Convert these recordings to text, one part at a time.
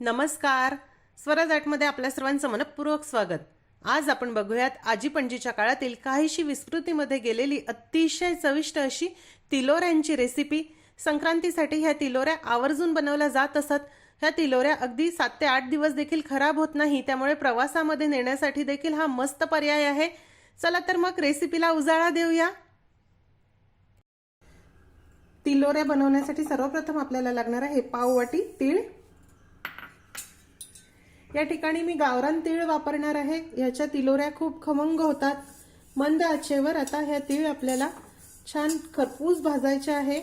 नमस्कार. स्वराज आठमध्ये आपल्या सर्वांचं मनपूर्वक स्वागत. आज आपण बघूयात आजी पणजीच्या काळातील काहीशी विस्मृतीमध्ये गेलेली अतिशय चविष्ट अशी तिलोऱ्यांची रेसिपी संक्रांतीसाठी ह्या तिलोऱ्या आवर्जून बनवल्या जात असत. ह्या तिलोऱ्या अगदी सात ते आठ दिवस देखील खराब होत नाही त्यामुळे प्रवासामध्ये नेण्यासाठी देखील हा मस्त पर्याय आहे. चला तर मग रेसिपीला उजाळा देऊया. तिलोऱ्या बनवण्यासाठी सर्वप्रथम आपल्याला लागणार आहे पाववाटी तीळ या ठिकाणी मी गावरान तीळ वापरणार आहे. ह्याच्या तिलोऱ्या खूप खमंग होतात. मंद आचेवर आता ह्या तीळ आपल्याला छान खरपूस भाजायचे आहे.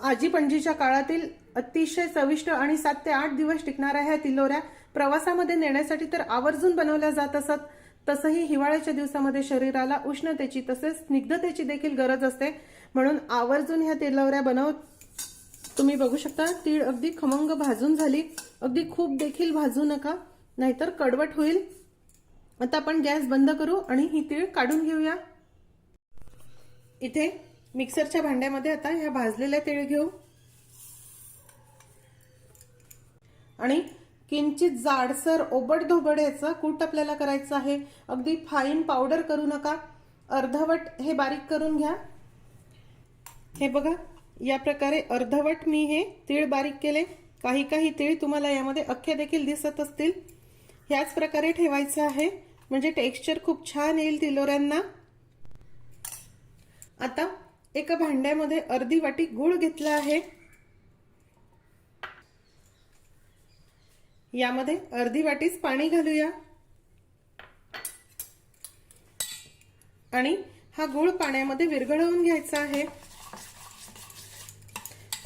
आजी पणजीच्या काळातील अतिशय चविष्ट आणि सात ते आठ दिवस टिकणाऱ्या ह्या तिलोऱ्या. प्रवासामध्ये नेण्यासाठी तर आवर्जून बनवल्या जात असत. तसंही हिवाळ्याच्या दिवसामध्ये शरीराला उष्णतेची तसेच स्निग्धतेची देखील गरज असते. म्हणून आवर्जून ह्या तिलोऱ्या बनव तुम्ही बघू शकता तीळ अगदी खमंग भाजून झाली. अगदी खूप देखील भाजू नका नाहीतर कडवट होईल. आता आपण गॅस बंद करू आणि ही तीळ काढून घेऊया. इथे मिक्सरच्या भांड्यामध्ये आता ह्या भाजलेल्या तीळ घेऊ. आणि किंचित जाडसर ओबड धोबड याचं कूट आपल्याला करायचं आहे. अगदी फाईन पावडर करू नका. अर्धवट हे बारीक करून घ्या. हे बघा या प्रकारे अर्धवट मी हे तीळ बारीक केले. काही काही तीळ तुम्हाला यामध्ये अख्खे देखील दिसत असतील. ह्याच प्रकारे ठेवायचं आहे. म्हणजे टेक्स्चर खूप छान येईल तिलोऱ्यांना. आता एका भांड्यामध्ये अर्धी वाटी गूळ घेतला आहे. यामध्ये अर्धी वाटीच पाणी घालूया. आणि हा गूळ पाण्यामध्ये विरघळवून घ्यायचा आहे.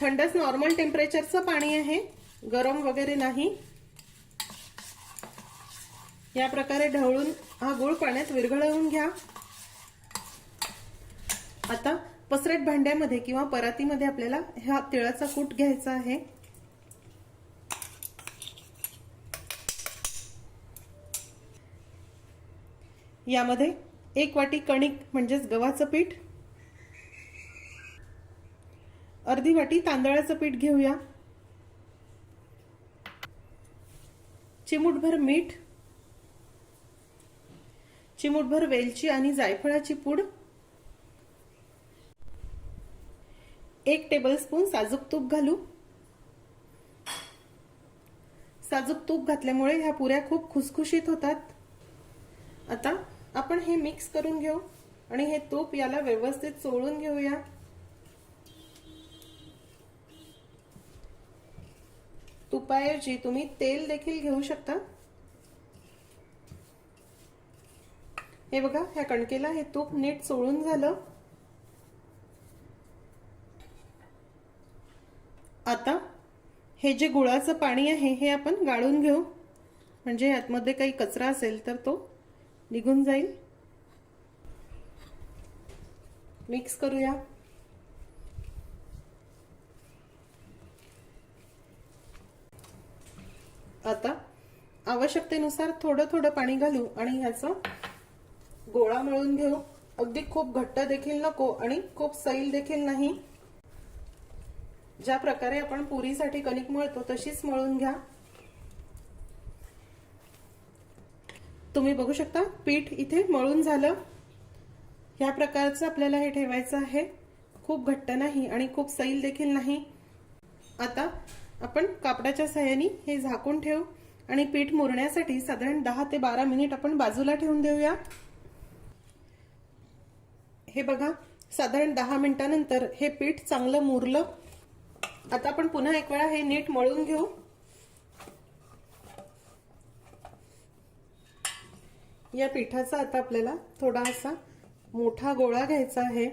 थंडच नॉर्मल टेम्परेचरचं पाणी आहे. गरम वगैरे नाही. या प्रकारे ढवळून हा गूळ पाण्यात विरघळवून घ्या. आता पसरट भांड्यामध्ये किंवा परातीमध्ये आपल्याला ह्या तिळाचा कूट घ्यायचा आहे. यामध्ये एक वाटी कणिक म्हणजेच गव्हाचं पीठ अर्धी वाटी तांदळाचं पीठ घेऊया. चिमूटभर मीठ चिमूटभर वेलची आणि जायफळाची पूड एक टेबलस्पून साजूक तूप घालू. साजूक तूप घातल्यामुळे ह्या पुऱ्या खूप खुसखुशीत होतात. आता आपण हे मिक्स करून घेऊ आणि हे तूप याला व्यवस्थित चोळून घेऊया. तुपाऐवजी तुम्ही तेल देखील घेऊ शकता. हे बघा ह्या कणकेला हे तूप नीट चोळून झालं. आता हे जे गुळाचं पाणी आहे हे आपण गाळून घेऊ. म्हणजे यातमध्ये काही कचरा असेल तर तो निघून जाईल. मिक्स करूया. आता आवश्यकतेनुसार थोडं थोडं पाणी घालू आणि ह्याचं गोळा मळून घेऊ. अगदी खूप घट्ट देखील नको आणि खूप सैल देखील नाही. ज्या प्रकारे आपण पुरीसाठी कणिक मळतो तशीच मळून घ्या. तुम्ही बघू शकता पीठ इथे मळून झालं. ह्या प्रकारचं आपल्याला हे ठेवायचं आहे. खूप घट्ट नाही आणि खूप सैल देखील नाही. आता आपण कापडाच्या सहाय्याने हे झाकून ठेवू आणि पीठ मुरण्यासाठी साधारण दहा ते बारा मिनिट आपण बाजूला ठेवून देऊया. हे बघा साधारण दहा मिनिटानंतर हे पीठ चांगलं मुरलं. आता आपण पुन्हा एक वेळा हे नीट मळून घेऊ. या पिठाचा आता आपल्याला थोडासा मोठा गोळा घ्यायचा आहे.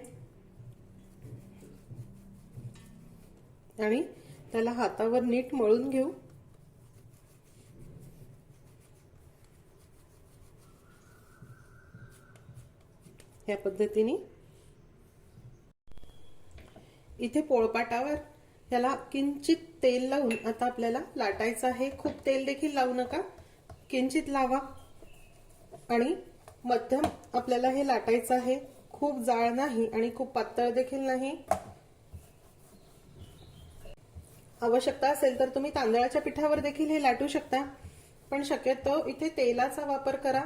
आणि त्याला हातावर नीट मळून घेऊ. या पद्धतीने. इथे पोळपाटावर याला किंचित तेल लावून आता आपल्याला लाटायचं आहे. खूप तेल देखील लावू नका. किंचित लावा. आणि मध्यम आपल्याला हे लाटायचं आहे. खूप जाळ नाही आणि खूप पातळ देखील नाही. आवश्यकता असेल तर तुम्ही तांदळाच्या पिठावर देखील हे लाटू शकता. पण शक्यतो इथे तेलाचा वापर करा.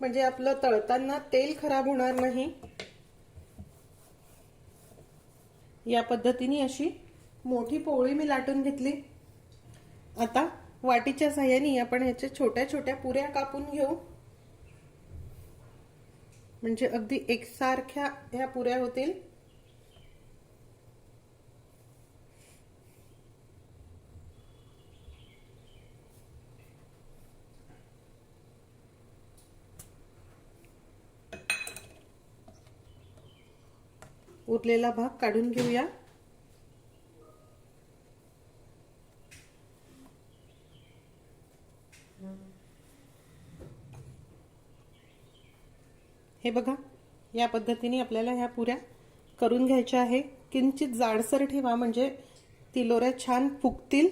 म्हणजे आपलं तळताना तेल खराब होणार नाही. या पद्धतीने अशी मोठी पोळी मी लाटून घेतली. आता वाटीच्या साह्याने आपण ह्याच्या छोट्या छोट्या पुऱ्या कापून घेऊ. म्हणजे अगदी एकसारख्या ह्या पुऱ्या होतील. उरलेला भाग काढून घेऊया. हे बघा या पद्धतीने आपल्याला ह्या पुऱ्या करून घ्यायच्या आहे. किंचित जाडसर ठेवा म्हणजे तिलोऱ्या छान फुगतील.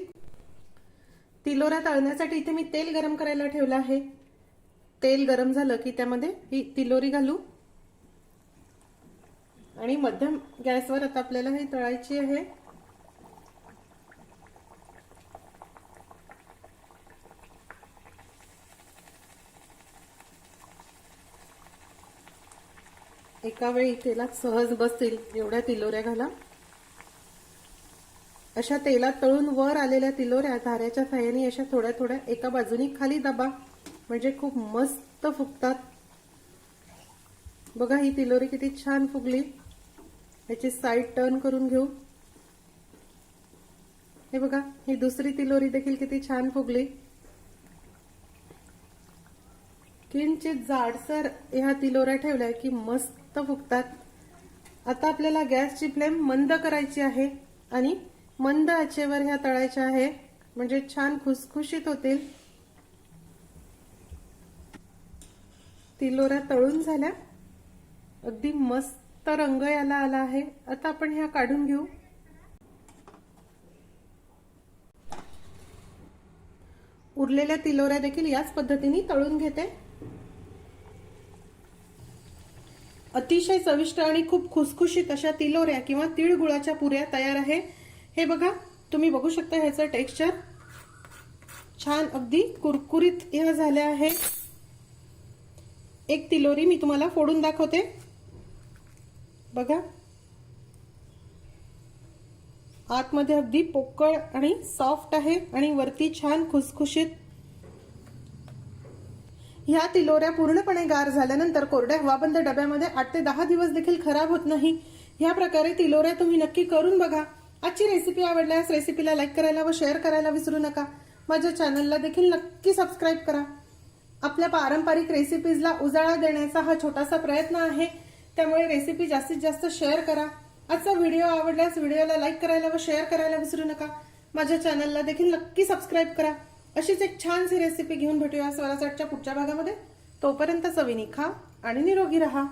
तिलोऱ्या तळण्यासाठी इथे मी तेल गरम करायला ठेवलं आहे. तेल गरम झालं की त्यामध्ये ही तिलोरी घालू. आणि मध्यम गॅसवर आता आपल्याला ही तळायची आहे. एका वेळी तेलात सहज बसतील एवढ्या तिलोऱ्या घाला. अशा तेलात तळून वर आलेल्या तिलोऱ्या धाऱ्याच्या साह्याने अशा थोड्या थोड्या एका बाजूनी खाली दाबा. म्हणजे खूप मस्त फुगतात. बघा ही तिलोरी किती छान फुगली. याची साईड टर्न करून घेऊ. हे बघा ही दुसरी तिलोरी देखील किती छान फुगली. किंचित जाडसर ह्या तिलोऱ्या ठेवल्या की मस्त फुगतात. आता आपल्याला गॅसची फ्लेम मंद करायची आहे आणि मंद आचेवर ह्या तळायच्या आहे म्हणजे छान खुसखुशीत होतील. तिलोऱ्या तळून झाल्या. अगदी मस्त रंग याला आला आहे. आता आपण ह्या काढून घेऊ. उरलेल्या तिलोऱ्या देखील याच पद्धतीने तळून घेते. अतिशय चविष्ट आणि खूप खुसखुशीत अशा तिलोऱ्या किंवा तिळगुळाच्या पुऱ्या तयार आहे. हे बघा तुम्ही बघू शकता ह्याचं टेक्स्चर. छान अगदी कुरकुरीत ह्या झाल्या आहे. एक तिलोरी मी तुम्हाला फोडून दाखवते. बघा. आतमध्ये अगदी पोकळ आणि सॉफ्ट आहे आणि वरती छान खुसखुशीत. ह्या तिलोऱ्या पूर्णपणे गार झाल्यानंतर कोरड्या हवाबंद डब्यामध्ये आठ ते दहा दिवस देखील खराब होत नाही. ह्या प्रकारे तिलोऱ्या तुम्ही नक्की करून बघा. आजची रेसिपी आवडल्यास रेसिपीला लाईक करायला व शेअर करायला विसरू नका. माझ्या चॅनलला देखील नक्की सबस्क्राईब करा. आपल्या पारंपरिक रेसिपीजला उजाळा देण्याचा हा छोटासा प्रयत्न आहे. त्यामुळे रेसिपी जास्तीत जास्त शेअर करा. आजचा व्हिडिओ आवडल्यास व्हिडिओला लाईक करायला व शेअर करायला विसरू नका. माझ्या चॅनलला देखील नक्की सबस्क्राईब करा. अशीच एक छानशी रेसिपी घेऊन भेटूया. स्वराजच्या पुढच्या भागामध्ये. तोपर्यंत चवीनी खा आणि निरोगी रहा.